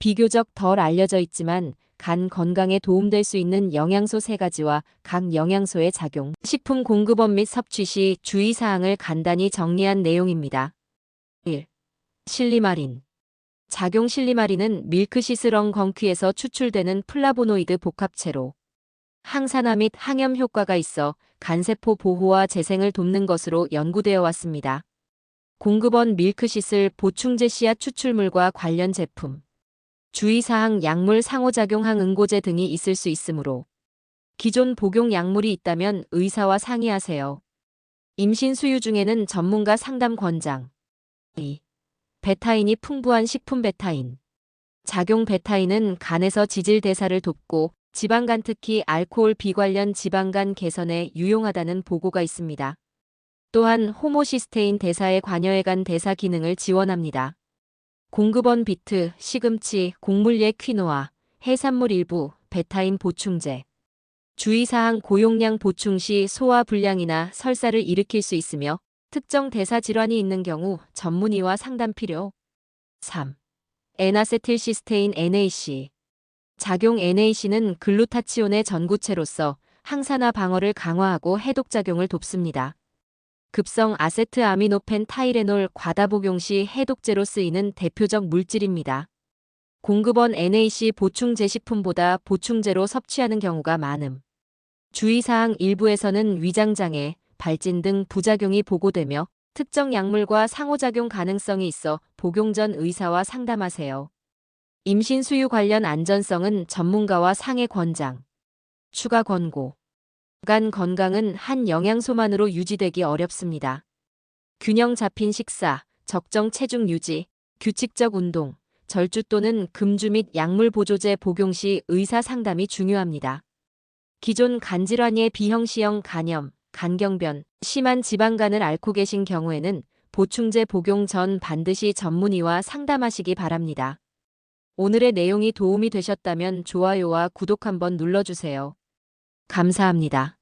비교적 덜 알려져 있지만 간 건강에 도움될 수 있는 영양소 3가지와 각 영양소의 작용, 식품 공급원 및 섭취 시 주의사항을 간단히 정리한 내용입니다. 1. 실리마린 작용 실리마린은 밀크시스렁 건퀴에서 추출되는 플라보노이드 복합체로 항산화 및 항염 효과가 있어 간세포 보호와 재생을 돕는 것으로 연구되어 왔습니다. 공급원 밀크시슬 보충제 씨앗 추출물과 관련 제품, 주의사항 약물 상호작용 항 응고제 등이 있을 수 있으므로 기존 복용 약물이 있다면 의사와 상의하세요. 임신 수유 중에는 전문가 상담 권장. 2. 베타인이 풍부한 식품 베타인. 작용 베타인은 간에서 지질 대사를 돕고 지방간 특히 알코올 비관련 지방간 개선에 유용하다는 보고가 있습니다. 또한 호모시스테인 대사에 관여해간 대사 기능을 지원합니다. 공급원 비트, 시금치, 곡물예 퀴노아, 해산물 일부, 베타인 보충제. 주의사항 고용량 보충 시 소화 불량이나 설사를 일으킬 수 있으며 특정 대사 질환이 있는 경우 전문의와 상담 필요. 3. 에나세틸시스테인 NAC. 작용 NAC는 글루타치온의 전구체로서 항산화 방어를 강화하고 해독작용을 돕습니다. 급성 아세트 아미노펜 타이레놀 과다 복용 시 해독제로 쓰이는 대표적 물질입니다. 공급원 NAC 보충 제 식품보다 보충제로 섭취하는 경우가 많음. 주의사항 일부에서는 위장장애, 발진 등 부작용이 보고되며 특정 약물과 상호작용 가능성이 있어 복용 전 의사와 상담하세요. 임신 수유 관련 안전성은 전문가와 상해 권장. 추가 권고. 간 건강은 한 영양소만으로 유지되기 어렵습니다. 균형 잡힌 식사, 적정 체중 유지, 규칙적 운동, 절주 또는 금주 및 약물 보조제 복용 시 의사 상담이 중요합니다. 기존 간질환의 비형시형 간염, 간경변, 심한 지방간을 앓고 계신 경우에는 보충제 복용 전 반드시 전문의와 상담하시기 바랍니다. 오늘의 내용이 도움이 되셨다면 좋아요와 구독 한번 눌러주세요. 감사합니다.